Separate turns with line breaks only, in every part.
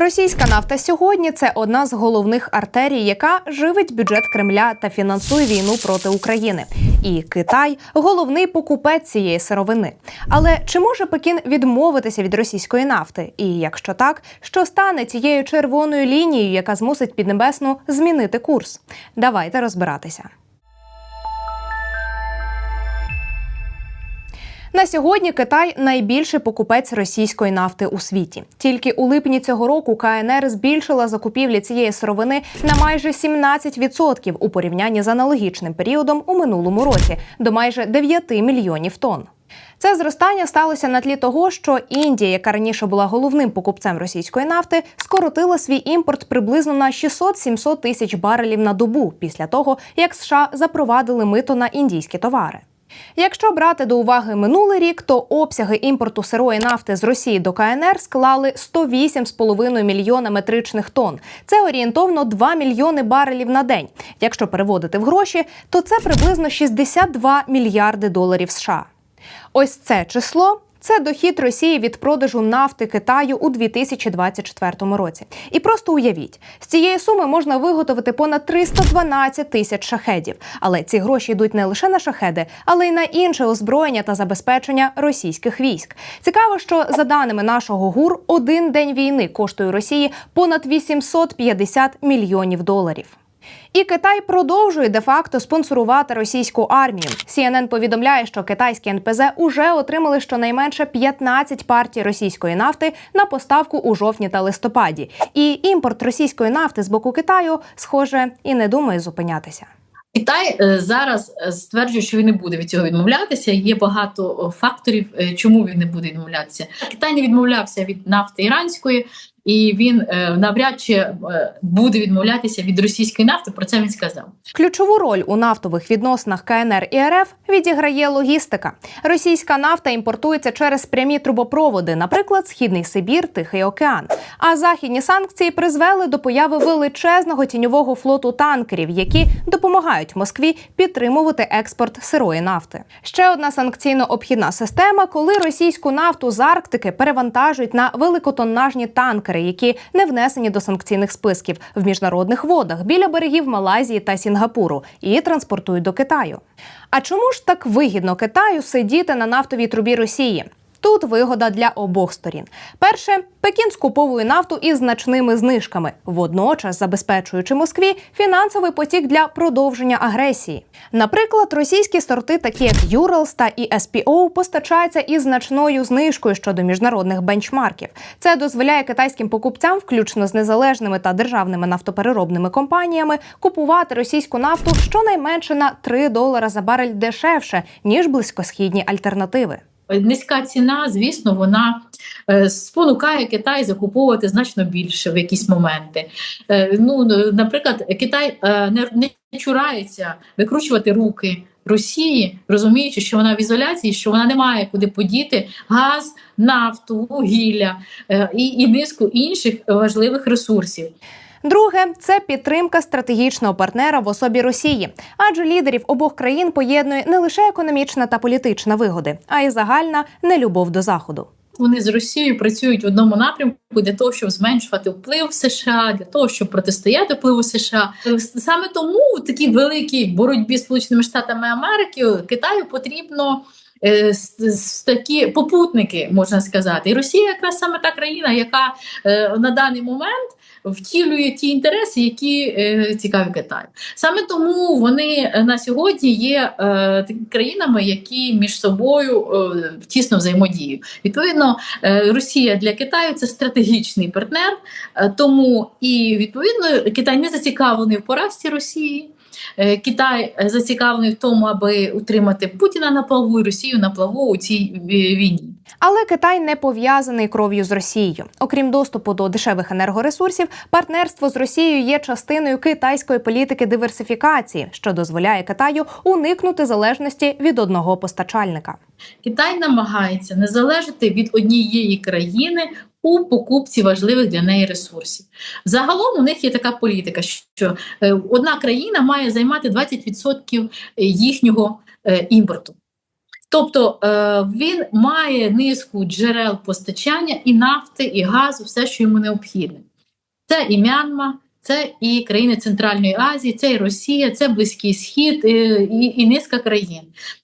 Російська нафта сьогодні це одна з головних артерій, яка живить бюджет Кремля та фінансує війну проти України. І Китай головний покупець цієї сировини. Але чи може Пекін відмовитися від російської нафти? І якщо так, що стане цією червоною лінією, яка змусить Піднебесну змінити курс? Давайте розбиратися. На сьогодні Китай найбільший покупець російської нафти у світі. Тільки у липні цього року КНР збільшила закупівлі цієї сировини на майже 17% у порівнянні з аналогічним періодом у минулому році до майже 9 мільйонів тонн. Це зростання сталося на тлі того, що Індія, яка раніше була головним покупцем російської нафти, скоротила свій імпорт приблизно на 600-700 тисяч барелів на добу після того, як США запровадили мито на індійські товари. Якщо брати до уваги минулий рік, то обсяги імпорту сирої нафти з Росії до КНР склали 108,5 мільйона метричних тонн. Це орієнтовно 2 мільйони барелів на день. Якщо переводити в гроші, то це приблизно 62 мільярди доларів США. Ось це число. Це дохід Росії від продажу нафти Китаю у 2024 році. І просто уявіть, з цієї суми можна виготовити понад 312 тисяч шахедів. Але ці гроші йдуть не лише на шахеди, але й на інше озброєння та забезпечення російських військ. Цікаво, що за даними нашого ГУР, один день війни коштує Росії понад 850 мільйонів доларів. І Китай продовжує де-факто спонсорувати російську армію. CNN повідомляє, що китайські НПЗ уже отримали щонайменше 15 партій російської нафти на поставку у жовтні та листопаді. І імпорт російської нафти з боку Китаю, схоже, і не думає зупинятися.
Китай е, зараз е, стверджує, що він не буде від цього відмовлятися. Є багато факторів, е, чому він не буде відмовлятися. Китай не відмовлявся від нафти іранської, і він навряд чи буде відмовлятися від російської нафти. Про це він сказав.
Ключову роль у нафтових відносинах КНР і РФ відіграє логістика. Російська нафта імпортується через прямі трубопроводи, наприклад, Східний Сибір, Тихий океан. А західні санкції призвели до появи величезного тіньового флоту танкерів, які допомагають Москві підтримувати експорт сирої нафти. Ще одна санкційно обхідна система, коли російську нафту з Арктики перевантажують на великотоннажні танкери, які не внесені до санкційних списків в міжнародних водах біля берегів Малайзії та Сінгапуру і транспортують до Китаю. А чому ж так вигідно Китаю сидіти на нафтовій трубі Росії? Тут вигода для обох сторін. Перше, Пекін скуповує нафту із значними знижками, водночас забезпечуючи Москві фінансовий потік для продовження агресії. Наприклад, російські сорти, такі як Юралс та ІСПО, постачаються із значною знижкою щодо міжнародних бенчмарків. Це дозволяє китайським покупцям, включно з незалежними та державними нафтопереробними компаніями, купувати російську нафту щонайменше на 3 долара за барель дешевше ніж близькосхідні альтернативи.
Низька ціна, звісно, вона е, спонукає Китай закуповувати значно більше в якісь моменти. Е, ну, Наприклад, Китай е, не чурається викручувати руки Росії, розуміючи, що вона в ізоляції, що вона не має куди подіти газ, нафту, вугілля і, і низку інших важливих ресурсів.
Друге це підтримка стратегічного партнера в особі Росії, адже лідерів обох країн поєднує не лише економічна та політична вигоди, а й загальна нелюбов до заходу.
Вони з Росією працюють в одному напрямку для того, щоб зменшувати вплив США, для того, щоб протистояти впливу США. Саме тому в такій великій боротьбі Сполученими Штатами Америки Китаю потрібно. Е, такі попутники можна сказати, і Росія якраз саме та країна, яка е, на даний момент втілює ті інтереси, які е, цікаві Китаю. Саме тому вони на сьогодні є е, країнами, які між собою е, тісно взаємодіють. Відповідно, е, Росія для Китаю це стратегічний партнер, е, тому і відповідно Китай не зацікавлений в поразці Росії. Е, Китай зацікавлений в тому, аби утримати Путіна на плаву і Росію на плаву у цій війні.
Але Китай не пов'язаний кров'ю з Росією. Окрім доступу до дешевих енергоресурсів, партнерство з Росією є частиною китайської політики диверсифікації, що дозволяє Китаю уникнути залежності від одного постачальника.
Китай намагається не залежати від однієї країни. У покупці важливих для неї ресурсів. Загалом у них є така політика, що е, одна країна має займати 20% їхнього е, імпорту. Тобто е, він має низку джерел постачання і нафти, і газу, все, що йому необхідне. Це і Мянма, це і країни Центральної Азії, це і Росія, це Близький Схід і, і, і низка країн.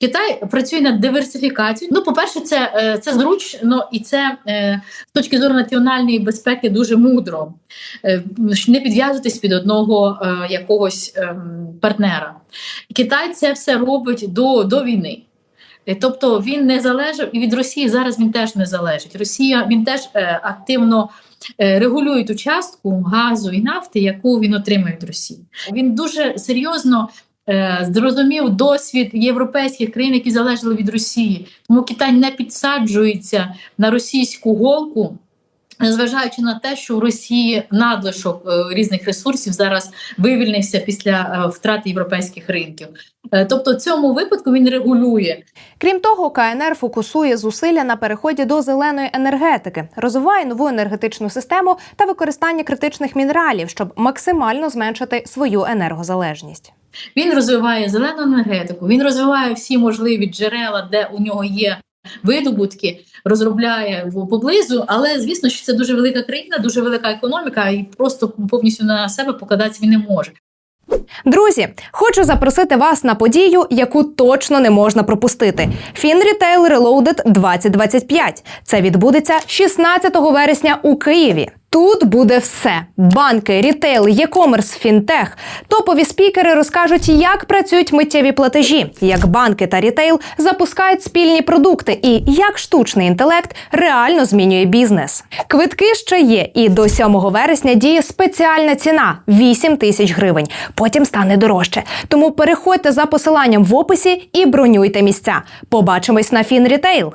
Китай працює над диверсифікацією. Ну, по-перше, це, е, це зручно і це е, з точки зору національної безпеки дуже мудро. Е, Не підв'язуватись під одного е, якогось партнера. Китай це все робить до, до війни. Е, Тобто він не залежав і від Росії зараз він теж не залежить. Росія він теж е, активно е, регулює ту частку газу і нафти, яку він отримує від Росії. Він дуже серйозно е, зрозумів досвід європейських країн, які залежали від Росії. Тому Китай не підсаджується на російську голку. Незважаючи на те, що в Росії надлишок е, різних ресурсів зараз вивільнився після е, втрати європейських ринків, Е, тобто в цьому випадку він регулює
Крім того, КНР фокусує зусилля на переході до зеленої енергетики, розвиває нову енергетичну систему та використання критичних мінералів, щоб максимально зменшити свою енергозалежність.
Він розвиває зелену енергетику, він розвиває всі можливі джерела, де у нього є видобутки, розробляє поблизу. Але звісно, що це дуже велика країна, дуже велика економіка, і просто повністю на себе покладатися він не може.
Друзі, хочу запросити вас на подію, яку точно не можна пропустити. FinRetail Reloaded 2025. Це відбудеться 16 вересня у Києві. Тут буде все: банки, рітейл, e-commerce, фінтех. Топові спікери розкажуть, як працюють миттєві платежі, як банки та рітейл запускають спільні продукти, і як штучний інтелект реально змінює бізнес. Квитки ще є, і до 7 вересня діє спеціальна ціна 8 тисяч гривень. Потім стане дорожче. Тому переходьте за посиланням в описі і бронюйте місця. Побачимось на FinRetail.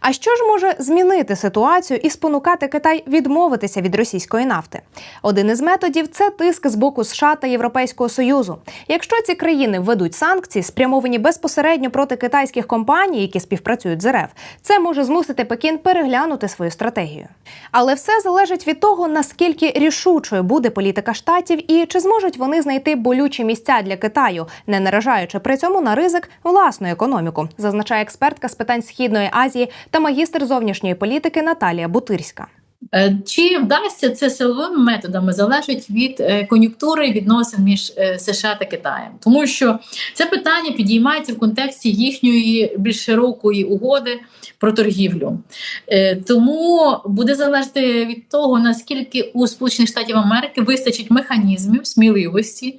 А що ж може змінити ситуацію і спонукати Китай відмовитися від російської нафти? Один із методів це тиск з боку США та Європейського союзу. Якщо ці країни введуть санкції, спрямовані безпосередньо проти китайських компаній, які співпрацюють з РФ, це може змусити Пекін переглянути свою стратегію. Але все залежить від того, наскільки рішучою буде політика штатів і чи зможуть вони знайти болючі місця для Китаю, не наражаючи при цьому на ризик власну економіку, зазначає експертка з питань східної Азії та магістр зовнішньої політики Наталія Бутирська.
Е, Чи вдасться це силовими методами залежить від е, кон'юнктури відносин між е, США та Китаєм, тому що це питання підіймається в контексті їхньої більш широкої угоди про торгівлю. Тому буде залежати від того, наскільки у Сполучених Штатів Америки вистачить механізмів сміливості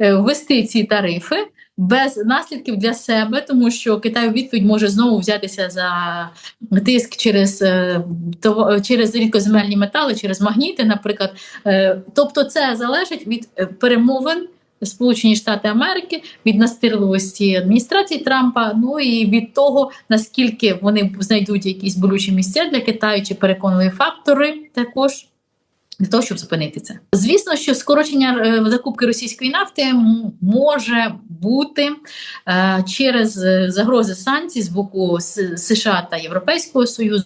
ввести ці тарифи. Без наслідків для себе, тому що Китай у відповідь може знову взятися за тиск через, е, через рідкоземельні метали, через магніти, наприклад. Е, Тобто, це залежить від е, перемовин Сполучені Штати Америки, від настирливості адміністрації Трампа, ну і від того, наскільки вони знайдуть якісь болючі місця для Китаю чи переконливі фактори також. Для того, щоб зупинити це, звісно, що скорочення е, закупки російської нафти може бути е, через е, загрози санкцій з боку США та Європейського союзу,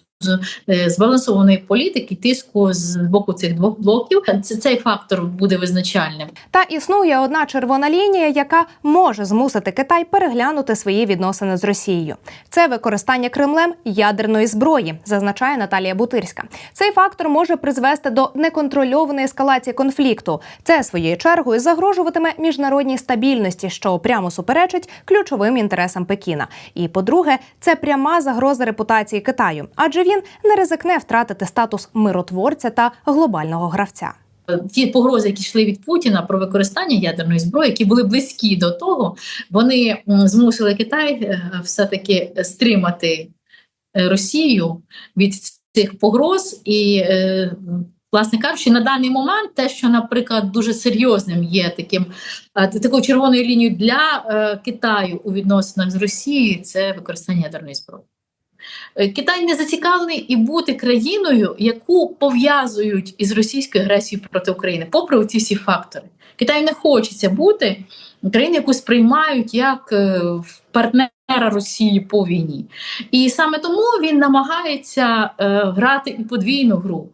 збалансованої політики, тиску з боку цих двох блоків. Це цей фактор буде визначальним.
Та існує одна червона лінія, яка може змусити Китай переглянути свої відносини з Росією. Це використання Кремлем ядерної зброї, зазначає Наталія Бутирська. Цей фактор може призвести до неконтрольованої ескалації конфлікту. Це своєю чергою загрожуватиме міжнародній стабільності, що прямо суперечить ключовим інтересам Пекіна. І по-друге, це пряма загроза репутації Китаю, адже він не ризикне втратити статус миротворця та глобального гравця.
Ті погрози, які йшли від Путіна про використання ядерної зброї, які були близькі до того, вони змусили Китай е, все-таки стримати е, Росію від цих погроз. І, е, власне кажучи, на даний момент те, що, наприклад, дуже серйозним є таким такою червоною лінією для е, Китаю у відносинах з Росією, це використання ядерної зброї. Е, Китай не зацікавлений і бути країною, яку пов'язують із російською агресією проти України, попри ці всі фактори. Китаю не хочеться бути країною, яку сприймають як е, партнера Росії по війні. І саме тому він намагається е, грати і подвійну гру.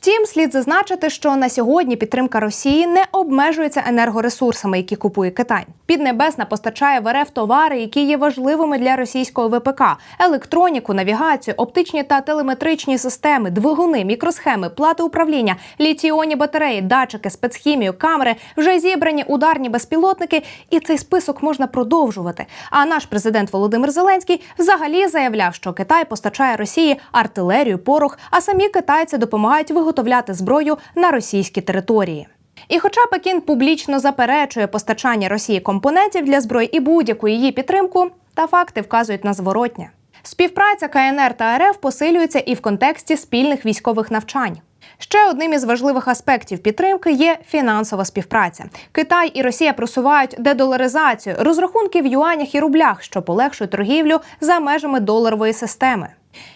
Втім, слід зазначити, що на сьогодні підтримка Росії не обмежується енергоресурсами, які купує Китай. Піднебесна постачає в РФ товари, які є важливими для російського ВПК: електроніку, навігацію, оптичні та телеметричні системи, двигуни, мікросхеми, плати управління, літіонні батареї, датчики, спецхімію, камери, вже зібрані ударні безпілотники, і цей список можна продовжувати. А наш президент Володимир Зеленський взагалі заявляв, що Китай постачає Росії артилерію, порох, а самі китайці допомагають виготовляти зброю на російській території. І хоча Пекін публічно заперечує постачання Росії компонентів для зброї і будь-яку її підтримку, та факти вказують на зворотнє. Співпраця КНР та РФ посилюється і в контексті спільних військових навчань. Ще одним із важливих аспектів підтримки є фінансова співпраця. Китай і Росія просувають дедоларизацію, розрахунки в юанях і рублях, що полегшують торгівлю за межами доларової системи.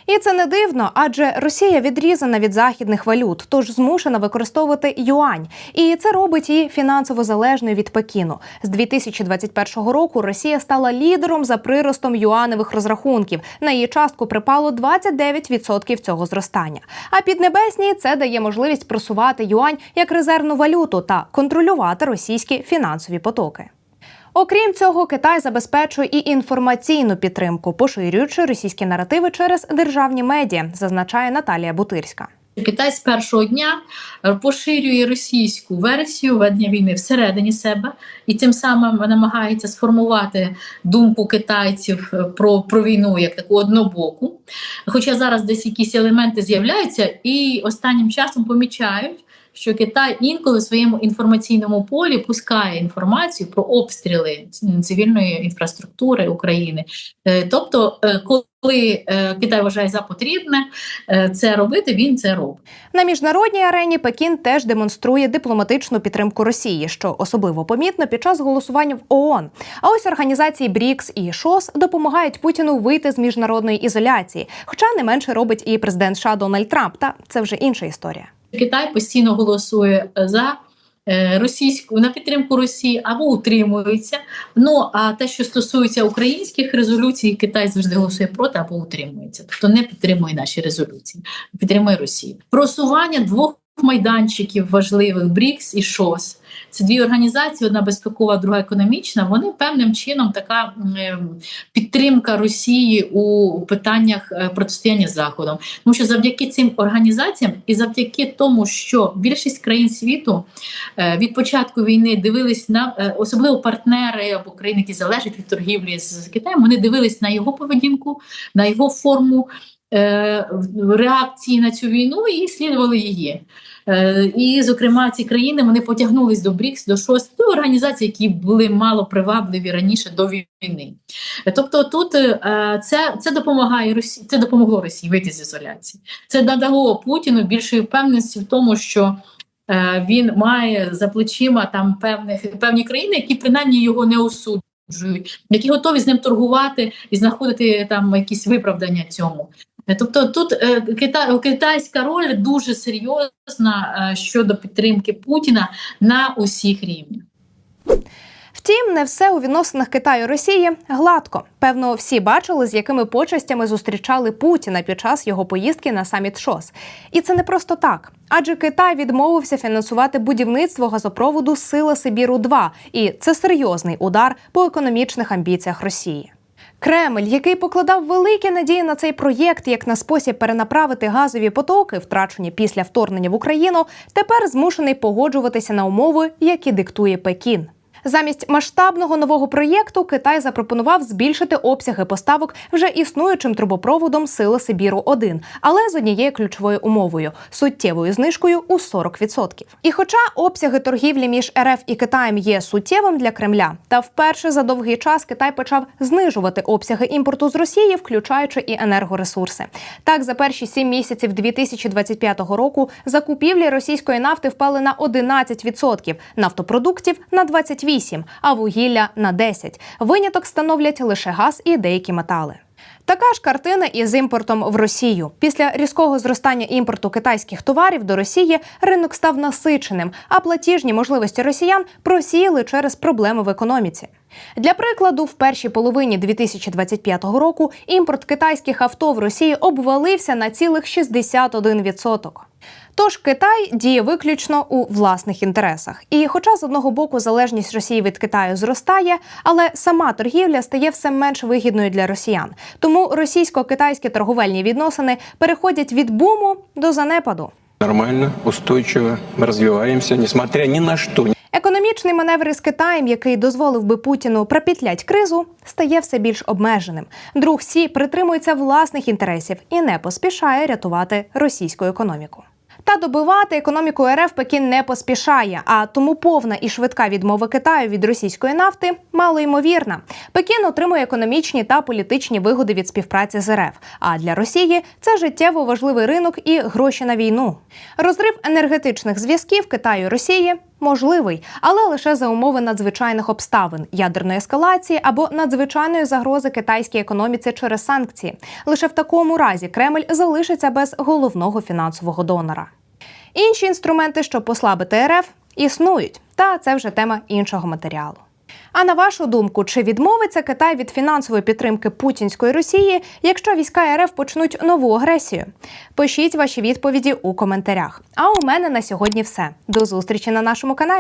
І це не дивно, адже Росія відрізана від західних валют, тож змушена використовувати юань. І це робить її фінансово залежною від Пекіну. З 2021 року Росія стала лідером за приростом юаневих розрахунків. На її частку припало 29% цього зростання. А піднебесній це дає можливість просувати юань як резервну валюту та контролювати російські фінансові потоки. Окрім цього, Китай забезпечує і інформаційну підтримку, поширюючи російські наративи через державні медіа, зазначає Наталія Бутирська.
Китай з першого дня поширює російську версію ведення війни всередині себе і тим самим намагається сформувати думку китайців е, про, про війну як таку однобоку. Хоча зараз десь якісь елементи з'являються, і останнім часом помічають. Що Китай інколи в своєму інформаційному полі пускає інформацію про обстріли цивільної інфраструктури України. Е, Тобто, е, коли е, Китай вважає за потрібне це робити, він це робить.
На міжнародній арені Пекін теж демонструє дипломатичну підтримку Росії, що особливо помітно під час голосування в ООН. А ось організації БРІКС і ШОС допомагають Путіну вийти з міжнародної ізоляції. Хоча не менше робить і президент США Дональд Трамп. Та це вже інша історія.
Китай постійно голосує за е, російську на підтримку Росії або утримується. Ну а те, що стосується українських резолюцій, Китай завжди голосує проти або утримується, тобто не підтримує наші резолюції, підтримує Росію. Просування двох майданчиків важливих БРІКС і ШОС. Це дві організації: одна безпекова, друга економічна. Вони певним чином така підтримка Росії у питаннях е, протистояння Заходом. Тому що завдяки цим організаціям і завдяки тому, що більшість країн світу е, від початку війни дивились на е, особливо партнери або країни, які залежать від торгівлі з Китаєм, вони дивились на його поведінку, на його форму. Е, Реакції на цю війну і слідували її. Е, І, зокрема, ці країни вони потягнулись до БРІКС, до ШОС, до організацій, які були мало привабливі раніше до війни. Тобто, тут е, це, це допомагає Росії, це допомогло Росії вийти з ізоляції. Це надало Путіну більшої впевненості в тому, що він має за плечима там певних певні країни, які принаймні його не осуджують, які готові з ним торгувати і знаходити там якісь виправдання цьому. Тобто тут е, кита, китайська роль дуже серйозна е, щодо підтримки Путіна на усіх рівнях.
Втім, не все у відносинах Китаю Росії гладко. Певно, всі бачили, з якими почестями зустрічали Путіна під час його поїздки на саміт ШОС. І це не просто так. Адже Китай відмовився фінансувати будівництво газопроводу Сила Сибіру 2 і це серйозний удар по економічних амбіціях Росії. Кремль, який покладав великі надії на цей проєкт як на спосіб перенаправити газові потоки, втрачені після вторгнення в Україну, тепер змушений погоджуватися на умови, які диктує Пекін. Замість масштабного нового проєкту Китай запропонував збільшити обсяги поставок вже існуючим трубопроводом Сила Сибіру 1 але з однією ключовою умовою суттєвою знижкою у 40%. І хоча обсяги торгівлі між РФ і Китаєм є суттєвим для Кремля, та вперше за довгий час Китай почав знижувати обсяги імпорту з Росії, включаючи і енергоресурси. Так, за перші сім місяців 2025 року закупівлі російської нафти впали на 11%, нафтопродуктів на 28%, а вугілля на 10%. Виняток становлять лише газ і деякі метали. Така ж картина і з імпортом в Росію. Після різкого зростання імпорту китайських товарів до Росії ринок став насиченим, а платіжні можливості росіян просіяли через проблеми в економіці. Для прикладу, в першій половині 2025 року імпорт китайських авто в Росії обвалився на цілих 61%. Тож Китай діє виключно у власних інтересах. І, хоча з одного боку залежність Росії від Китаю зростає, але сама торгівля стає все менш вигідною для росіян. Тому російсько-китайські торговельні відносини переходять від буму до занепаду.
Нормально, устойчиво развиваемся, несмотря ни на что.
Економічний маневр із Китаєм, який дозволив би Путіну пропітлять кризу, стає все більш обмеженим. Друг Сі притримується власних інтересів і не поспішає рятувати російську економіку. Та добивати економіку РФ Пекін не поспішає, а тому повна і швидка відмова Китаю від російської нафти малоймовірна. Пекін отримує економічні та політичні вигоди від співпраці з РФ. А для Росії це життєво важливий ринок і гроші на війну. Розрив енергетичних зв'язків Китаю і Росії можливий, але лише за умови надзвичайних обставин, ядерної ескалації або надзвичайної загрози китайській економіці через санкції. Лише в такому разі Кремль залишиться без головного фінансового донора. Інші інструменти, щоб послабити РФ, існують, та це вже тема іншого матеріалу. А на вашу думку, чи відмовиться Китай від фінансової підтримки путінської Росії, якщо війська РФ почнуть нову агресію? Пишіть ваші відповіді у коментарях. А у мене на сьогодні все. До зустрічі на нашому каналі.